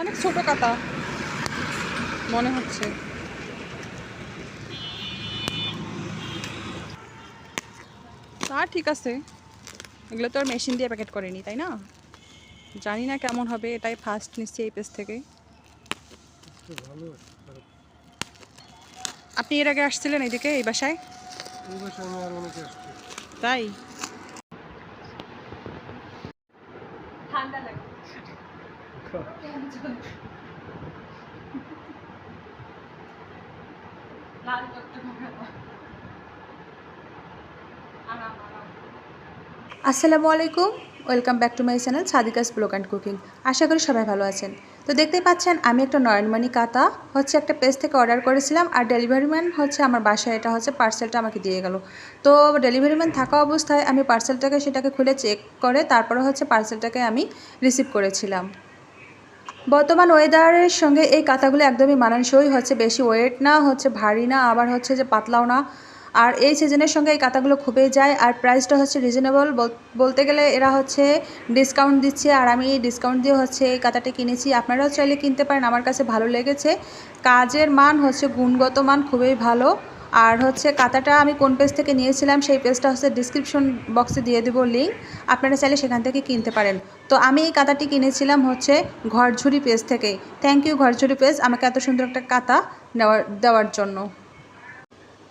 অনেক ছোট কাতা মনে হচ্ছে। তা ঠিক আছে। এগুলো তো আর মেশিন দিয়ে প্যাকেট করেনি তাই না? জানি না কেমন হবে এটাই ফার্স্ট নিচ্ছি এই পেজ থেকে। আপনি এর আগে আসছিলেন এইদিকে এই বাসায়? এই বছর লাগে। লাল করতে আসসালামু আলাইকুম। Welcome back to my channel Sadika's vlog and cooking. আশা করি সবাই ভালো আছেন। তো দেখতেই পাচ্ছেন, আমি একটা নয়নমণি কাতা হচ্ছে একটা পেজ থেকে অর্ডার করেছিলাম আর ডেলিভারি ম্যান হচ্ছে আমার বাসায়, এটা হচ্ছে পার্সেলটা আমাকে দিয়ে গেল। তো ডেলিভারি ম্যান থাকা অবস্থায় আমি পার্সেলটাকে, সেটাকে খুলে চেক করে তারপরে হচ্ছে পার্সেলটাকে আমি রিসিভ করেছিলাম। বর্তমান ওয়েদারের সঙ্গে এই কাঁথাগুলো একদমই মানানসই, হচ্ছে বেশি ওয়েট না, হচ্ছে ভারী না, আবার হচ্ছে যে পাতলাও না। আর এই সিজনের সঙ্গে এই কাঁথাগুলো খুবই যায়, আর প্রাইসটা হচ্ছে রিজনেবল বলতে গেলে এরা হচ্ছে ডিসকাউন্ট দিচ্ছে, আর আমি ডিসকাউন্ট দিয়ে হচ্ছে এই কাঁথাটা কিনেছি। আপনারাও চাইলে কিনতে পারেন, আমার কাছে ভালো লেগেছে। কাজের মান হচ্ছে, গুণগত মান খুবই ভালো। আর হচ্ছে কাঁথাটা আমি কোন পেজ থেকে নিয়েছিলাম, সেই পেজটা হচ্ছে ডিসক্রিপশন বক্সে দিয়ে দেবো লিঙ্ক আপনারা চাইলে সেখান থেকে কিনতে পারেন। তো আমি এই কাঁথাটি কিনেছিলাম হচ্ছে ঘরঝুরি পেজ থেকে। থ্যাংক ইউ ঘরঝুরি পেজ আমাকে এত সুন্দর একটা কাঁথা নেওয়ার দেওয়ার জন্য।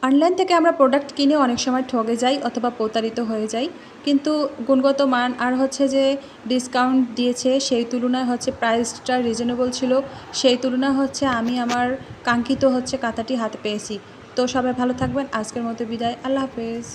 অনলাইন থেকে আমরা প্রোডাক্ট কিনে অনেক সময় ঠগে যাই অথবা প্রতারিত হয়ে যাই। কিন্তু গুণগত মান আর হচ্ছে যে ডিসকাউন্ট দিয়েছে সেই তুলনায় হচ্ছে প্রাইসটা রিজনেবল ছিল। সেই তুলনায় হচ্ছে আমি আমার কাঙ্ক্ষিত হচ্ছে কাঁথাটি হাতে পেয়েছি। তো সবাই ভালো থাকবেন। আজকের মতো বিদায়। আল্লাহ হাফেজ।